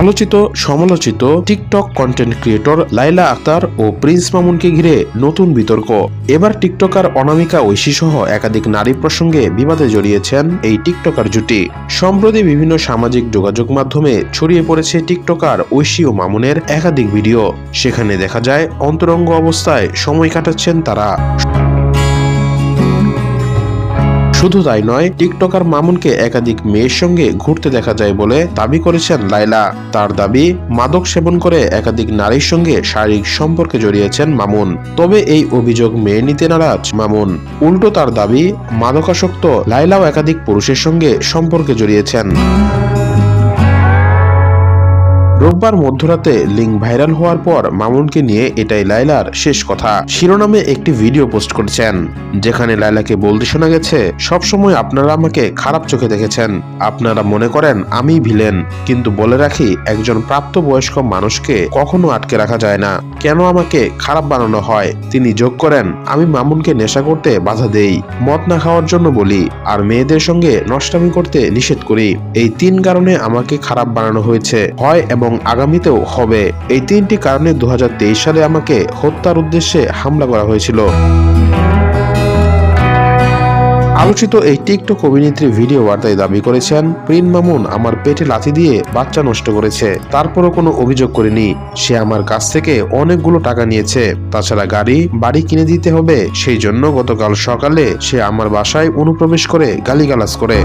আলোচিত, সমালোচিত TikTok content creator Laila Akter ও Prince মামুনকে ঘিরে নতুন বিতর্ক। এবার টিকটকার অনামিকা ঐশী সহ একাধিক নারী প্রসঙ্গে বিবাদে জড়িয়েছেন এই টিকটকার জুটি। সম্প্রতি বিভিন্ন সামাজিক যোগাযোগ মাধ্যমে ছড়িয়ে পড়েছে টিকটকার ঐশী ও মামুনের একাধিক ভিডিও। সেখানে দেখা যায়, অন্তরঙ্গ অবস্থায় সময় কাটাচ্ছেন তারা। শুধু তাই নয়, টিকটকার মামুনকে একাধিক মেয়ের সঙ্গে ঘুরতে দেখা যায় বলে দাবি করেছেন লাইলা তার দাবি, মাদক সেবন করে একাধিক নারীর সঙ্গে শারীরিক সম্পর্কে জড়িয়েছেন মামুন। তবে এই অভিযোগ মেনে নিতে নারাজ মামুন। উল্টো তার দাবি, মাদকাসক্ত লাইলাও একাধিক পুরুষের সঙ্গে সম্পর্কে জড়িয়েছেন। রোববার মধ্যরাতে লিঙ্ক ভাইরাল হওয়ার পর মামুনকে নিয়ে এটাই লাইলার শেষ কথা। শিরোনামে একটি ভিডিও পোস্ট করেছেন, যেখানে লাইলাকে বলতে শোনা গেছে, সবসময় আপনারা আমাকে খারাপ চোখে দেখেছেন। আপনারা মনে করেন আমি ভিলেন, কিন্তু বলে রাখি, একজন প্রাপ্তবয়স্ক মানুষকে কখনো আটকে রাখা যায় না। কেন আমাকে খারাপ বানানো হয়? তিনি যোগ করেন, আমি মামুনকে নেশা করতে বাধা দেই, মদ না খাওয়ার জন্য বলি, আর মেয়েদের সঙ্গে নষ্টামি করতে নিষেধ করি। এই তিন কারণে আমাকে খারাপ বানানো হয়েছে হয় এবং আগামীতেও হবে। এই তিনটি কারণে দু হাজার তেইশ সালে আমাকে হত্যার উদ্দেশ্যে হামলা করা হয়েছিল। আলোচিত এই টিকটক অভিনেত্রী ভিডিও বার্তায় দাবি করেছেন প্রিন মামুন আমার পেটে লাথি দিয়ে বাচ্চা নষ্ট করেছে। তারপরও কোনো অভিযোগ করেনি। সে আমার কাছ থেকে অনেকগুলো টাকা নিয়েছে। তাছাড়া গাড়ি, বাড়ি কিনে দিতে হবে। সেই জন্য গতকাল সকালে সে আমার বাসায় অনুপ্রবেশ করে গালিগালাজ করে।